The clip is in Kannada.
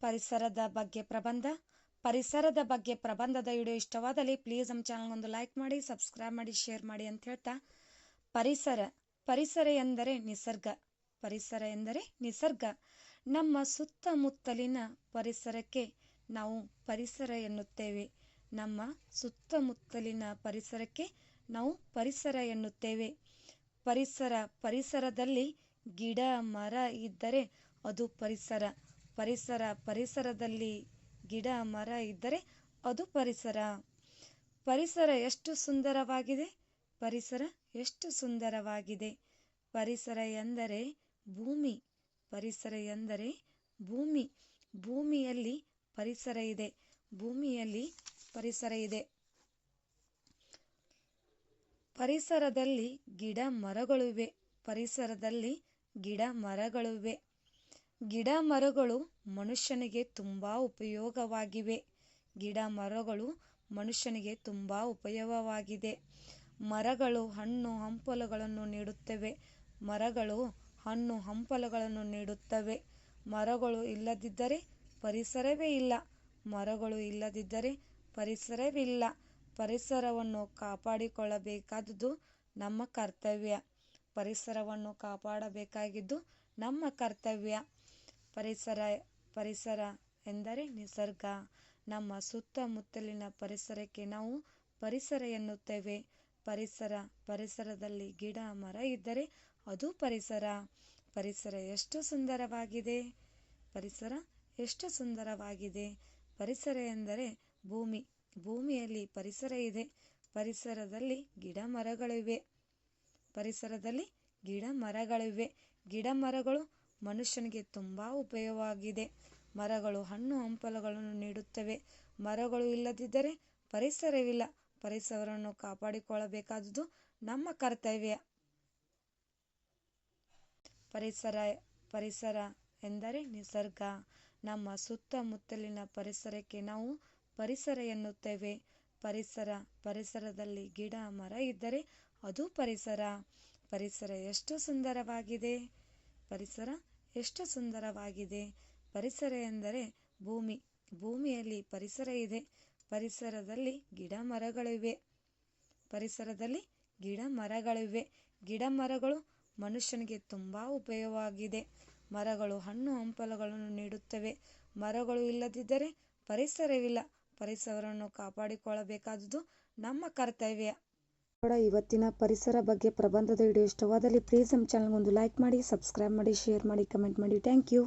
ಪರಿಸರದ ಬಗ್ಗೆ ಪ್ರಬಂಧ. ಪರಿಸರದ ಬಗ್ಗೆ ಪ್ರಬಂಧದ ವಿಡಿಯೋ ಇಷ್ಟವಾದಲ್ಲಿ ಪ್ಲೀಸ್ ನಮ್ಮ ಒಂದು ಲೈಕ್ ಮಾಡಿ ಸಬ್ಸ್ಕ್ರೈಬ್ ಮಾಡಿ ಶೇರ್ ಮಾಡಿ ಅಂತ ಹೇಳ್ತಾ. ಪರಿಸರ. ಪರಿಸರ ಎಂದರೆ ನಿಸರ್ಗ. ಪರಿಸರ ಎಂದರೆ ನಿಸರ್ಗ. ನಮ್ಮ ಸುತ್ತಮುತ್ತಲಿನ ಪರಿಸರಕ್ಕೆ ನಾವು ಪರಿಸರ ಎನ್ನುತ್ತೇವೆ. ನಮ್ಮ ಸುತ್ತಮುತ್ತಲಿನ ಪರಿಸರಕ್ಕೆ ನಾವು ಪರಿಸರ ಎನ್ನುತ್ತೇವೆ. ಪರಿಸರ, ಪರಿಸರದಲ್ಲಿ ಗಿಡ, ಮರ ಇದ್ದರೆ ಅದು ಪರಿಸರ. ಪರಿಸರ, ಪರಿಸರದಲ್ಲಿ ಗಿಡ, ಮರ ಇದ್ದರೆ ಅದು ಪರಿಸರ. ಪರಿಸರ ಎಷ್ಟು ಸುಂದರವಾಗಿದೆ? ಪರಿಸರ ಎಷ್ಟು ಸುಂದರವಾಗಿದೆ? ಪರಿಸರ ಎಂದರೆ ಭೂಮಿ. ಪರಿಸರ ಎಂದರೆ ಭೂಮಿ. ಭೂಮಿಯಲ್ಲಿ ಪರಿಸರ ಇದೆ. ಭೂಮಿಯಲ್ಲಿ ಪರಿಸರ ಇದೆ. ಪರಿಸರದಲ್ಲಿ ಗಿಡ ಮರಗಳಿವೆ ಪರಿಸರದಲ್ಲಿ ಗಿಡ ಮರಗಳಿವೆ ಗಿಡ ಮರಗಳು ಮನುಷ್ಯನಿಗೆ ತುಂಬ ಉಪಯೋಗವಾಗಿವೆ. ಗಿಡ ಮರಗಳು ಮನುಷ್ಯನಿಗೆ ತುಂಬ ಉಪಯೋಗವಾಗಿದೆ. ಮರಗಳು ಹಣ್ಣು ಹಂಪಲುಗಳನ್ನು ನೀಡುತ್ತವೆ. ಮರಗಳು ಹಣ್ಣು ಹಂಪಲುಗಳನ್ನು ನೀಡುತ್ತವೆ. ಮರಗಳು ಇಲ್ಲದಿದ್ದರೆ ಪರಿಸರವೇ ಇಲ್ಲ. ಮರಗಳು ಇಲ್ಲದಿದ್ದರೆ ಪರಿಸರವಿಲ್ಲ. ಪರಿಸರವನ್ನು ಕಾಪಾಡಿಕೊಳ್ಳಬೇಕಾದುದು ನಮ್ಮ ಕರ್ತವ್ಯ. ಪರಿಸರವನ್ನು ಕಾಪಾಡಬೇಕಾಗಿದ್ದು ನಮ್ಮ ಕರ್ತವ್ಯ. ಪರಿಸರ ಪರಿಸರ ಎಂದರೆ ನಿಸರ್ಗ. ನಮ್ಮ ಸುತ್ತಮುತ್ತಲಿನ ಪರಿಸರಕ್ಕೆ ನಾವು ಪರಿಸರ ಎನ್ನುತ್ತೇವೆ. ಪರಿಸರ, ಪರಿಸರದಲ್ಲಿ ಗಿಡ, ಮರ ಇದ್ದರೆ ಅದು ಪರಿಸರ. ಪರಿಸರ ಎಷ್ಟು ಸುಂದರವಾಗಿದೆ? ಪರಿಸರ ಎಷ್ಟು ಸುಂದರವಾಗಿದೆ? ಪರಿಸರ ಎಂದರೆ ಭೂಮಿ. ಭೂಮಿಯಲ್ಲಿ ಪರಿಸರ ಇದೆ. ಪರಿಸರದಲ್ಲಿ ಗಿಡ ಮರಗಳಿವೆ. ಪರಿಸರದಲ್ಲಿ ಗಿಡ ಮರಗಳಿವೆ. ಗಿಡ ಮರಗಳು ಮನುಷ್ಯನಿಗೆ ತುಂಬ ಉಪಯೋಗವಾಗಿದೆ. ಮರಗಳು, ಹಣ್ಣು, ಹಂಪಲುಗಳನ್ನು ನೀಡುತ್ತವೆ. ಮರಗಳು ಇಲ್ಲದಿದ್ದರೆ ಪರಿಸರವಿಲ್ಲ. ಪರಿಸರವನ್ನು ಕಾಪಾಡಿಕೊಳ್ಳಬೇಕಾದುದು ನಮ್ಮ ಕರ್ತವ್ಯ. ಪರಿಸರ ಪರಿಸರ ಎಂದರೆ ನಿಸರ್ಗ. ನಮ್ಮ ಸುತ್ತಮುತ್ತಲಿನ ಪರಿಸರಕ್ಕೆ ನಾವು ಪರಿಸರ ಎನ್ನುತ್ತೇವೆ. ಪರಿಸರ, ಪರಿಸರದಲ್ಲಿ ಗಿಡ, ಮರ ಇದ್ದರೆ ಅದು ಪರಿಸರ. ಪರಿಸರ ಎಷ್ಟು ಸುಂದರವಾಗಿದೆ. ಪರಿಸರ ಎಷ್ಟು ಸುಂದರವಾಗಿದೆ. ಪರಿಸರ ಎಂದರೆ ಭೂಮಿ. ಭೂಮಿಯಲ್ಲಿ ಪರಿಸರ ಇದೆ. ಪರಿಸರದಲ್ಲಿ ಗಿಡ ಮರಗಳಿವೆ ಪರಿಸರದಲ್ಲಿ ಗಿಡ ಮರಗಳಿವೆ ಗಿಡ ಮರಗಳು ಮನುಷ್ಯನಿಗೆ ತುಂಬ ಉಪಯೋಗವಾಗಿದೆ. ಮರಗಳು ಹಣ್ಣು ಹಂಪಲುಗಳನ್ನು ನೀಡುತ್ತವೆ. ಮರಗಳು ಇಲ್ಲದಿದ್ದರೆ ಪರಿಸರವಿಲ್ಲ. ಪರಿಸರವನ್ನು ಕಾಪಾಡಿಕೊಳ್ಳಬೇಕಾದುದು ನಮ್ಮ ಕರ್ತವ್ಯ. ಕೂಡ ಇವತ್ತಿನ ಪರಿಸರ ಬಗ್ಗೆ ಪ್ರಬಂಧದ ವಿಡಿಯೋ ಇಷ್ಟವಾದಲ್ಲಿ ಪ್ಲೀಸ್ ನಮ್ಮ ಚಾನಲ್ಗೊಂದು ಲೈಕ್ ಮಾಡಿ ಸಬ್ಸ್ಕ್ರೈಬ್ ಮಾಡಿ ಶೇರ್ ಮಾಡಿ ಕಮೆಂಟ್ ಮಾಡಿ. Thank you